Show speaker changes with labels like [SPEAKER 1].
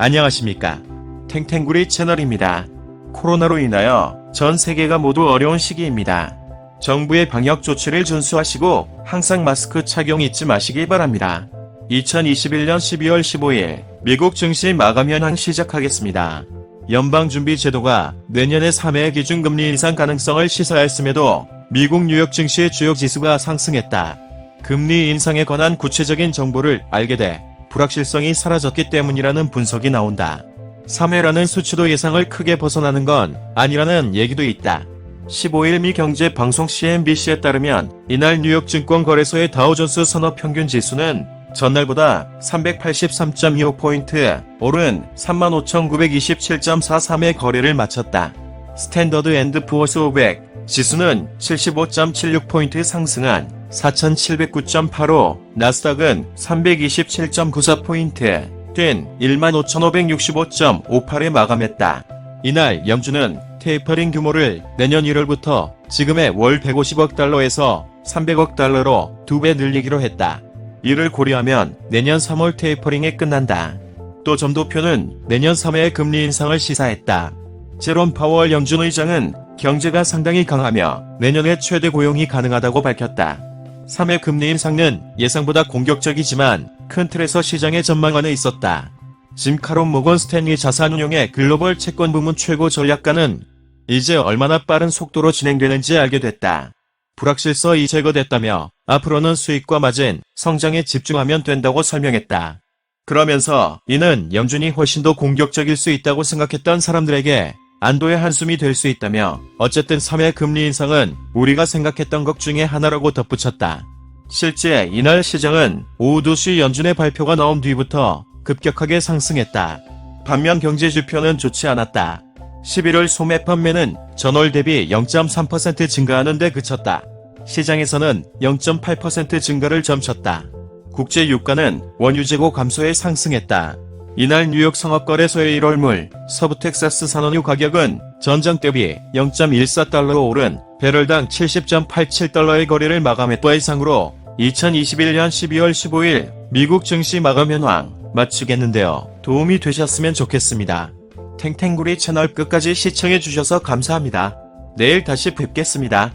[SPEAKER 1] 안녕하십니까. 탱탱구리 채널입니다. 코로나로 인하여 전 세계가 모두 어려운 시기입니다. 정부의 방역 조치를 준수하시고 항상 마스크 착용 잊지 마시기 바랍니다. 2021년 12월 15일 미국 증시 마감 현황 시작하겠습니다. 연방준비제도가 내년에 3회 기준금리 인상 가능성을 시사했음에도 미국 뉴욕 증시의 주요 지수가 상승했다. 금리 인상에 관한 구체적인 정보를 알게 돼 불확실성이 사라졌기 때문이라는 분석이 나온다. 3회라는 수치도 예상을 크게 벗어나는 건 아니라는 얘기도 있다. 15일 미 경제 방송 CNBC에 따르면 이날 뉴욕 증권 거래소의 다우존스 산업 평균 지수는 전날보다 383.25포인트 오른 35,927.43의 거래를 마쳤다. 스탠더드 앤드 부어스 500 지수는 75.76포인트 상승한 4,709.85, 나스닥은 327.94포인트 뛴 15,565.58에 마감했다. 이날 영주는 테이퍼링 규모를 내년 1월부터 지금의 월 150억 달러에서 300억 달러로 두 배 늘리기로 했다. 이를 고려하면 내년 3월 테이퍼링에 끝난다. 또 점도표는 내년 3회 금리 인상을 시사했다. 제롬 파월 영준 의장은 경제가 상당히 강하며 내년에 최대 고용이 가능하다고 밝혔다. 3회 금리 인상은 예상보다 공격적이지만 큰 틀에서 시장의 전망 안에 있었다. 짐 카론 모건 스탠리 자산운용의 글로벌 채권 부문 최고 전략가는 이제 얼마나 빠른 속도로 진행되는지 알게 됐다. 불확실성이 제거됐다며 앞으로는 수익과 마진, 성장에 집중하면 된다고 설명했다. 그러면서 이는 영준이 훨씬 더 공격적일 수 있다고 생각했던 사람들에게 안도의 한숨이 될 수 있다며 어쨌든 3회 금리 인상은 우리가 생각했던 것 중에 하나라고 덧붙였다. 실제 이날 시장은 오후 2시 연준의 발표가 나온 뒤부터 급격하게 상승했다. 반면 경제 지표는 좋지 않았다. 11월 소매 판매는 전월 대비 0.3% 증가하는 데 그쳤다. 시장에서는 0.8% 증가를 점쳤다. 국제 유가는 원유 재고 감소에 상승했다. 이날 뉴욕 성업거래소의 1월 물 서부 텍사스 산원유 가격은 전장 대비 0.14달러로 오른 배럴당 70.87달러의 거래를 마감했다 이상으로 2021년 12월 15일 미국 증시 마감 현황 마치겠는데요. 도움이 되셨으면 좋겠습니다. 탱탱구리 채널 끝까지 시청해주셔서 감사합니다. 내일 다시 뵙겠습니다.